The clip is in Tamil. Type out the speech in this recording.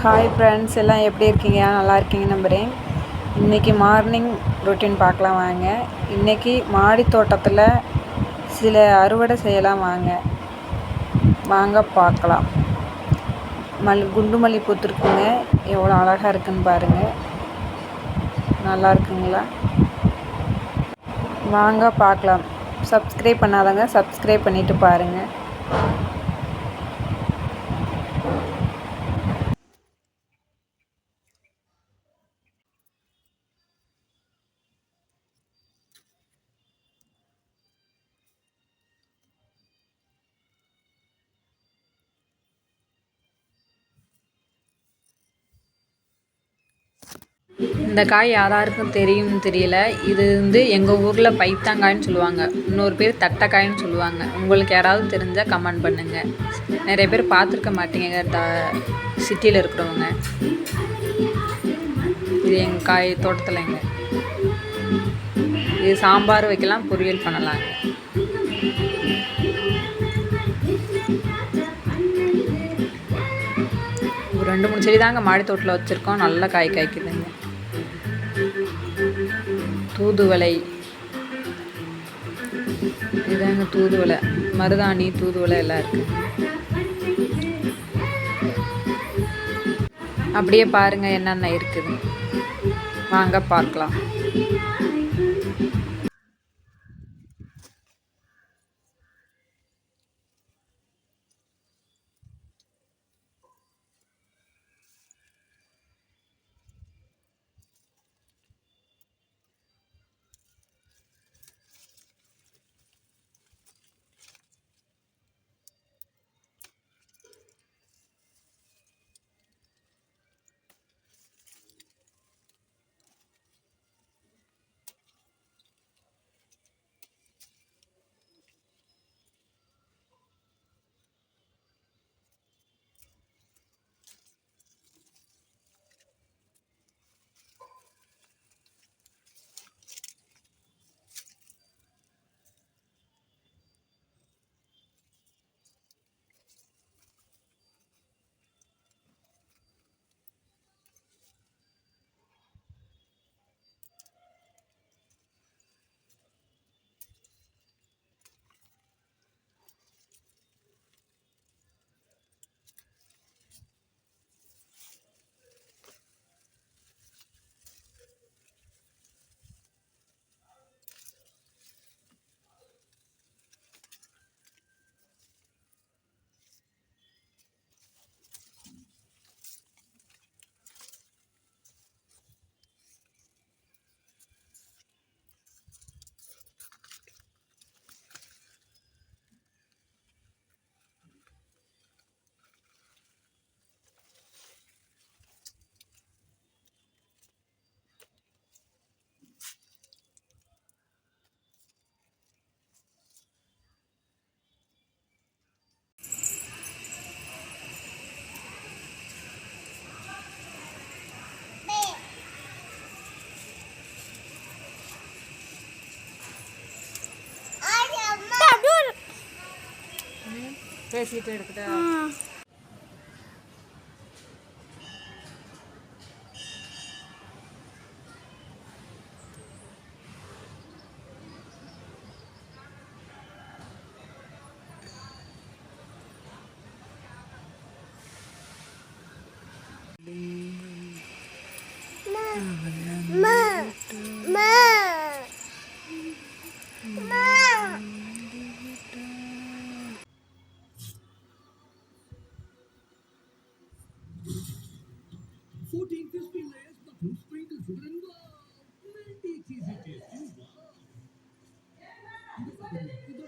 ஹாய் ஃப்ரெண்ட்ஸ் எல்லாம் எப்படி இருக்கீங்க? நல்லா இருக்கீங்க நம்புகிறேன் இன்றைக்கி மார்னிங் ரொட்டீன் பார்க்கலாம் வாங்க. இன்றைக்கி மாடி தோட்டத்தில் சில அறுவடை செய்யலாம் வாங்க. வாங்க பார்க்கலாம். மல் குண்டு மல்லி பூத்துருக்குங்க எவ்வளோ அழகாக இருக்குன்னு பாருங்கள் நல்லா இருக்குங்களா? வாங்க பார்க்கலாம். சப்ஸ்கிரைப் பண்ணாதவங்க சப்ஸ்கிரைப் பண்ணிவிட்டு பாருங்கள் இந்த காய் யாராருக்கும் தெரியும்னு தெரியல. இது வந்து எங்கள் ஊரில் பைத்தாங்காய்னு சொல்லுவாங்க. இன்னொரு பேர் தட்டைக்காயின்னு சொல்லுவாங்க. உங்களுக்கு யாராவது தெரிஞ்சால் கமெண்ட் பண்ணுங்கள் நிறைய பேர் பார்த்துருக்க மாட்டீங்க த சிட்டியில் இருக்கிறவங்க. இது எங்கள் காய் தோட்டத்தில்ங்க இது சாம்பார் வைக்கலாம் பொரியல் பண்ணலாங்க ஒரு ரெண்டு மூணு செடி தாங்க மாடி தோட்டத்தில் வச்சுருக்கோம். நல்ல காய் காய்க்குதுங்க. தூதுவளை. இதாங்க தூதுவளை. மருதாணி தூதுவளை எல்லாம் இருக்கு. அப்படியே பாருங்க என்னென்ன இருக்குது. வாங்க பார்க்கலாம். பேசிட்டு எடுத்துட்டா ಇದು